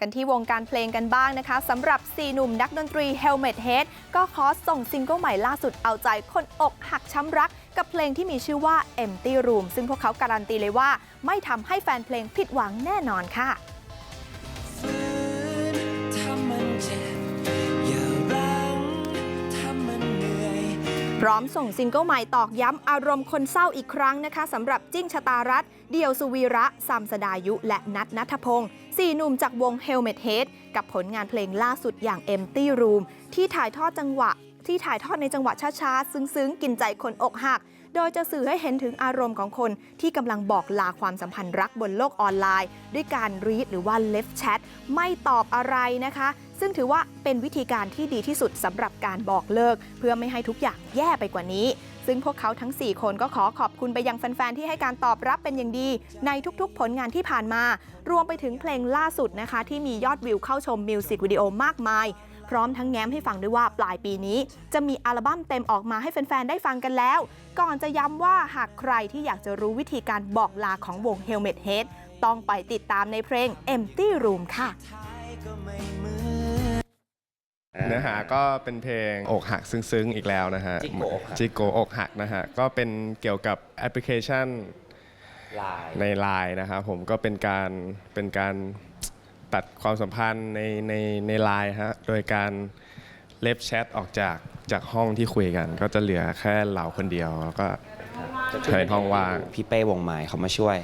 กันที่วงการเพลงกันบ้างนะคะสำหรับ 4 หนุ่มนักดนตรี Helmet Head ก็ขอส่งซิงเกิลใหม่ล่าสุดเอาใจคนอกหักช้ำรัก กับเพลงที่มีชื่อว่า Empty Room ซึ่งพวกเขาการันตีเลยว่า ไม่ทำให้แฟนเพลงผิดหวังแน่นอนค่ะ พร้อมส่งซิงเกิลใหม่ตอกย้ำอารมณ์คนเศร้าอีกครั้งนะคะสำหรับจิ้งชะตารัตเดียวสุวีระซัมสดายุ และนัทนัทพงศ์สี่หนุ่มจากวง Helmet Head กับผลงานเพลงล่าสุดอย่าง Empty Room ที่ถ่ายทอดจังหวะ ที่ถ่ายทอดในจังหวะช้าๆ ซึ้งๆ กินใจคนอกหัก โดยจะสื่อให้เห็นถึงอารมณ์ของคนที่กำลังบอกลาความสัมพันธ์รักบนโลกออนไลน์ ด้วยการรีดหรือว่า left chat ไม่ตอบอะไรนะคะ ซึ่งถือว่าเป็นวิธีการที่ดีที่สุดสำหรับการบอกเลิก เพื่อไม่ให้ทุกอย่างแย่ไปกว่านี้ ซึ่งพวกเขาทั้ง 4 คนก็ขอขอบคุณไปยังแฟน ๆ ที่ให้การตอบรับเป็นอย่างดี ในทุกๆ ผลงานที่ผ่านมา รวมไปถึงเพลงล่าสุดนะคะ ที่มียอดวิวเข้าชมมิวสิกวิดีโอมากมายพร้อมทั้งแง้มให้ฟังด้วยว่าปลายปีนี้ จะมีอัลบั้มเต็มออกมาให้แฟน ๆ ได้ฟังกันแล้ว ก่อนจะย้ำว่าหากใครที่อยากจะรู้วิธีการบอกลาของวง Helmet Head ต้องไปติดตามในเพลง Empty Room ค่ะ เหมือนเนื้อหาก็เป็นเพลงอกหักซึ้งๆอีกแล้วนะฮะจิโกะอกหัก จิโกะอกหักนะฮะ ก็เป็นเกี่ยวกับแอปพลิเคชัน ลาย ในไลน์นะครับผมก็เป็นการเป็นการตัดความสัมพันธ์ในในในไลน์ฮะโดยการเล็บแชทออกจากจากห้องที่คุยกัน ก็จะเหลือแค่เราคนเดียวแล้วก็ ใช้ห้องว่าง พี่เป้วงไม้เขามาช่วย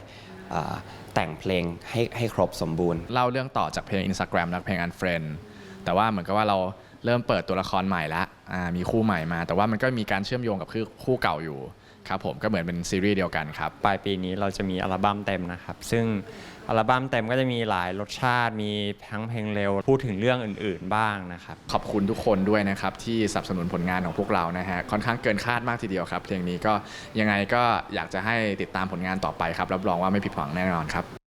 อ่าแต่งเพลงให้ให้ครบสมบูรณ์ เล่าเรื่องต่อจากเพลง Instagram และเพลง Unfriend แต่ว่าเหมือนกับว่าเราเริ่มเปิดตัวละครใหม่ละอ่ามีคู่ใหม่มา แต่ว่ามันก็มีการเชื่อมโยงกับคู่คู่เก่าอยู่ครับผมก็เหมือนเป็นซีรีส์เดียวกันครับ ปลายปีนี้เราจะมีอัลบั้มเต็มนะครับ ซึ่งอัลบั้มเต็มก็จะมีหลายรสชาติ มีทั้งเพลงเร็ว พูดถึงเรื่องอื่น ๆ บ้างนะครับ ขอบคุณทุกคนด้วยนะครับ ที่สนับสนุนผลงานของพวกเรานะฮะค่อนข้างเกินคาดมากทีเดียวครับ เพลงนี้ก็ยังไงก็อยากจะให้ติดตามผลงานต่อไปครับรับรองว่าไม่ผิดหวังแน่นอนครับ